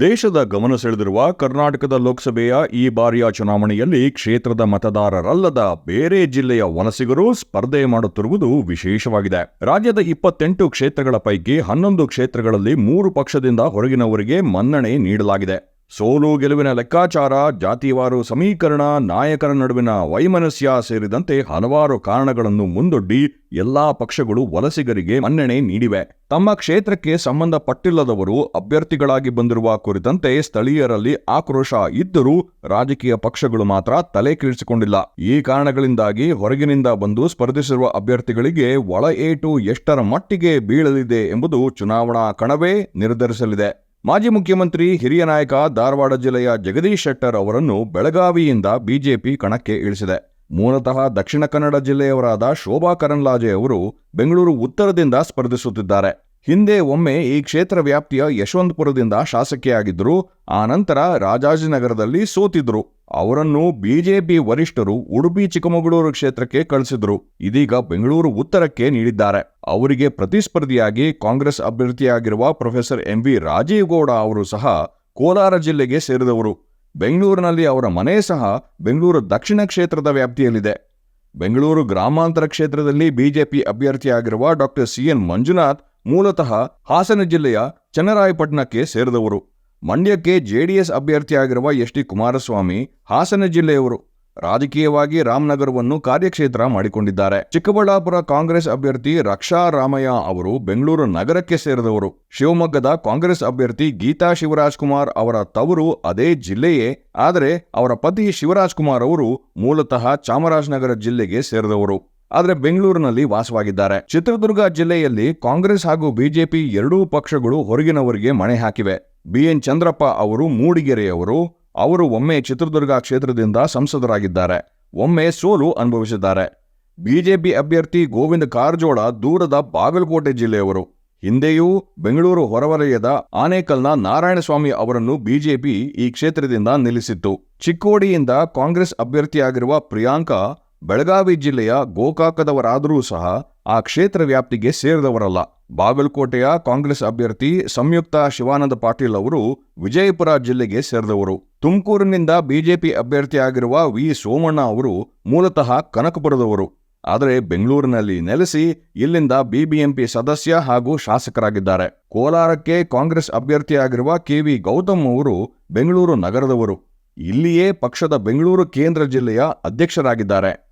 ದೇಶದ ಗಮನ ಸೆಳೆದಿರುವ ಕರ್ನಾಟಕದ ಲೋಕಸಭೆಯ ಈ ಬಾರಿಯ ಚುನಾವಣೆಯಲ್ಲಿ ಕ್ಷೇತ್ರದ ಮತದಾರರಲ್ಲದ ಬೇರೆ ಜಿಲ್ಲೆಯ ವಲಸಿಗರು ಸ್ಪರ್ಧೆ ಮಾಡುತ್ತಿರುವುದು ವಿಶೇಷವಾಗಿದೆ. ರಾಜ್ಯದ ಇಪ್ಪತ್ತೆಂಟು ಕ್ಷೇತ್ರಗಳ ಪೈಕಿ ಹನ್ನೊಂದು ಕ್ಷೇತ್ರಗಳಲ್ಲಿ ಮೂರು ಪಕ್ಷದಿಂದ ಹೊರಗಿನವರಿಗೆ ಮನ್ನಣೆ ನೀಡಲಾಗಿದೆ. ಸೋಲು ಗೆಲುವಿನ ಲೆಕ್ಕಾಚಾರ, ಜಾತಿವಾರು ಸಮೀಕರಣ, ನಾಯಕರ ನಡುವಿನ ವೈಮನಸ್ಯ ಸೇರಿದಂತೆ ಹಲವಾರು ಕಾರಣಗಳನ್ನು ಮುಂದೊಡ್ಡಿ ಎಲ್ಲಾ ಪಕ್ಷಗಳು ವಲಸಿಗರಿಗೆ ಮನ್ನಣೆ ನೀಡಿವೆ. ತಮ್ಮ ಕ್ಷೇತ್ರಕ್ಕೆ ಸಂಬಂಧಪಟ್ಟಿಲ್ಲದವರು ಅಭ್ಯರ್ಥಿಗಳಾಗಿ ಬಂದಿರುವ ಕುರಿತಂತೆ ಸ್ಥಳೀಯರಲ್ಲಿ ಆಕ್ರೋಶ ಇದ್ದರೂ ರಾಜಕೀಯ ಪಕ್ಷಗಳು ಮಾತ್ರ ತಲೆ ಕೆಡಿಸಿಕೊಂಡಿಲ್ಲ. ಈ ಕಾರಣಗಳಿಂದಾಗಿ ಹೊರಗಿನಿಂದ ಬಂದು ಸ್ಪರ್ಧಿಸಿರುವ ಅಭ್ಯರ್ಥಿಗಳಿಗೆ ಒಳ ಏಟು ಎಷ್ಟರ ಮಟ್ಟಿಗೆ ಬೀಳಲಿದೆ ಎಂಬುದು ಚುನಾವಣಾ ಕಣವೇ ನಿರ್ಧರಿಸಲಿದೆ. ಮಾಜಿ ಮುಖ್ಯಮಂತ್ರಿ ಹಿರಿಯ ನಾಯಕ ಧಾರವಾಡ ಜಿಲ್ಲೆಯ ಜಗದೀಶ್ ಶೆಟ್ಟರ್ ಅವರನ್ನು ಬೆಳಗಾವಿಯಿಂದ ಬಿಜೆಪಿ ಕಣಕ್ಕೆ ಇಳಿಸಿದೆ. ಮೂಲತಃ ದಕ್ಷಿಣ ಕನ್ನಡ ಜಿಲ್ಲೆಯವರಾದ ಶೋಭಾ ಕರಂದ್ಲಾಜೆ ಅವರು ಬೆಂಗಳೂರು ಉತ್ತರದಿಂದ ಸ್ಪರ್ಧಿಸುತ್ತಿದ್ದಾರೆ. ಹಿಂದೆ ಒಮ್ಮೆ ಈ ಕ್ಷೇತ್ರ ವ್ಯಾಪ್ತಿಯ ಯಶವಂತಪುರದಿಂದ ಶಾಸಕಿಯಾಗಿದ್ದರು ಆ ನಂತರ ರಾಜಾಜಿನಗರದಲ್ಲಿ ಸೋತಿದ್ರು. ಅವರನ್ನು ಬಿಜೆಪಿ ವರಿಷ್ಠರು ಉಡುಪಿ ಚಿಕ್ಕಮಗಳೂರು ಕ್ಷೇತ್ರಕ್ಕೆ ಕಳಿಸಿದ್ರು. ಇದೀಗ ಬೆಂಗಳೂರು ಉತ್ತರಕ್ಕೆ ನೀಡಿದ್ದಾರೆ. ಅವರಿಗೆ ಪ್ರತಿಸ್ಪರ್ಧಿಯಾಗಿ Congress ಅಭ್ಯರ್ಥಿಯಾಗಿರುವ professor M V Rajeev Gowda ಅವರು ಸಹ ಕೋಲಾರ ಜಿಲ್ಲೆಗೆ ಸೇರಿದವರು. ಬೆಂಗಳೂರಿನಲ್ಲಿ ಅವರ ಮನೆ ಸಹ ಬೆಂಗಳೂರು ದಕ್ಷಿಣ ಕ್ಷೇತ್ರದ ವ್ಯಾಪ್ತಿಯಲ್ಲಿದೆ. ಬೆಂಗಳೂರು ಗ್ರಾಮಾಂತರ ಕ್ಷೇತ್ರದಲ್ಲಿ ಬಿಜೆಪಿ ಅಭ್ಯರ್ಥಿಯಾಗಿರುವ ಡಾಕ್ಟರ್ ಸಿಎನ್ ಮಂಜುನಾಥ್ ಮೂಲತಃ ಹಾಸನ ಜಿಲ್ಲೆಯ ಚನ್ನರಾಯಪಟ್ಟಣಕ್ಕೆ ಸೇರಿದವರು. ಮಂಡ್ಯಕ್ಕೆ ಜೆಡಿಎಸ್ ಅಭ್ಯರ್ಥಿಯಾಗಿರುವ ಎಸ್ ಟಿ ಕುಮಾರಸ್ವಾಮಿ ಹಾಸನ ಜಿಲ್ಲೆಯವರು. ರಾಜಕೀಯವಾಗಿ ರಾಮನಗರವನ್ನು ಕಾರ್ಯಕ್ಷೇತ್ರ ಮಾಡಿಕೊಂಡಿದ್ದಾರೆ. ಚಿಕ್ಕಬಳ್ಳಾಪುರ ಕಾಂಗ್ರೆಸ್ ಅಭ್ಯರ್ಥಿ ರಕ್ಷಾ ರಾಮಯ್ಯ ಅವರು ಬೆಂಗಳೂರು ನಗರಕ್ಕೆ ಸೇರಿದವರು. ಶಿವಮೊಗ್ಗದ ಕಾಂಗ್ರೆಸ್ ಅಭ್ಯರ್ಥಿ ಗೀತಾ ಶಿವರಾಜ್ ಕುಮಾರ್ ಅವರ ತವರು ಅದೇ ಜಿಲ್ಲೆಯೇ, ಆದರೆ ಅವರ ಪತಿ ಶಿವರಾಜ್ ಕುಮಾರ್ ಅವರು ಮೂಲತಃ ಚಾಮರಾಜನಗರ ಜಿಲ್ಲೆಗೆ ಸೇರಿದವರು. ಆದರೆ ಬೆಂಗಳೂರಿನಲ್ಲಿ ವಾಸವಾಗಿದ್ದಾರೆ. ಚಿತ್ರದುರ್ಗ ಜಿಲ್ಲೆಯಲ್ಲಿ ಕಾಂಗ್ರೆಸ್ ಹಾಗೂ ಬಿಜೆಪಿ ಎರಡೂ ಪಕ್ಷಗಳು ಹೊರಗಿನವರಿಗೆ ಮಣೆ ಹಾಕಿವೆ. ಬಿಎನ್ ಚಂದ್ರಪ್ಪ ಅವರು ಮೂಡಿಗೆರೆಯವರು ಅವರು ಒಮ್ಮೆ ಚಿತ್ರದುರ್ಗ ಕ್ಷೇತ್ರದಿಂದ ಸಂಸದರಾಗಿದ್ದಾರೆ. ಒಮ್ಮೆ ಸೋಲು ಅನುಭವಿಸಿದ್ದಾರೆ. ಬಿಜೆಪಿ ಅಭ್ಯರ್ಥಿ ಗೋವಿಂದ ಕಾರಜೋಳ ದೂರದ ಬಾಗಲಕೋಟೆ ಜಿಲ್ಲೆಯವರು. ಹಿಂದೆಯೂ ಬೆಂಗಳೂರು ಹೊರವಲಯದ ಆನೇಕಲ್ನ ನಾರಾಯಣಸ್ವಾಮಿ ಅವರನ್ನು ಬಿಜೆಪಿ ಈ ಕ್ಷೇತ್ರದಿಂದ ನಿಲ್ಲಿಸಿತ್ತು. ಚಿಕ್ಕೋಡಿಯಿಂದ ಕಾಂಗ್ರೆಸ್ ಅಭ್ಯರ್ಥಿಯಾಗಿರುವ ಪ್ರಿಯಾಂಕಾ, ಬೆಳಗಾವಿ ಜಿಲ್ಲೆಯ ಗೋಕಾಕದವರಾದರೂ ಸಹ ಆ ಕ್ಷೇತ್ರ ವ್ಯಾಪ್ತಿಗೆ ಸೇರಿದವರಲ್ಲ. ಬಾಗಲಕೋಟೆಯ ಕಾಂಗ್ರೆಸ್ ಅಭ್ಯರ್ಥಿ ಸಂಯುಕ್ತ ಶಿವಾನಂದ ಪಾಟೀಲ್ ಅವರು ವಿಜಯಪುರ ಜಿಲ್ಲೆಗೆ ಸೇರಿದವರು. ತುಮಕೂರಿನಿಂದ ಬಿಜೆಪಿ ಅಭ್ಯರ್ಥಿಯಾಗಿರುವ ವಿ. ಸೋಮಣ್ಣ ಅವರು ಮೂಲತಃ ಕನಕಪುರದವರು. ಆದರೆ ಬೆಂಗಳೂರಿನಲ್ಲಿ ನೆಲೆಸಿ ಇಲ್ಲಿಂದ ಬಿಬಿಎಂಪಿ ಸದಸ್ಯ ಹಾಗೂ ಶಾಸಕರಾಗಿದ್ದಾರೆ. ಕೋಲಾರಕ್ಕೆ ಕಾಂಗ್ರೆಸ್ ಅಭ್ಯರ್ಥಿಯಾಗಿರುವ ಕೆವಿ ಗೌತಮ್ ಅವರು ಬೆಂಗಳೂರು ನಗರದವರು. ಇಲ್ಲಿಯೇ ಪಕ್ಷದ ಬೆಂಗಳೂರು ಕೇಂದ್ರ ಜಿಲ್ಲೆಯ ಅಧ್ಯಕ್ಷರಾಗಿದ್ದಾರೆ.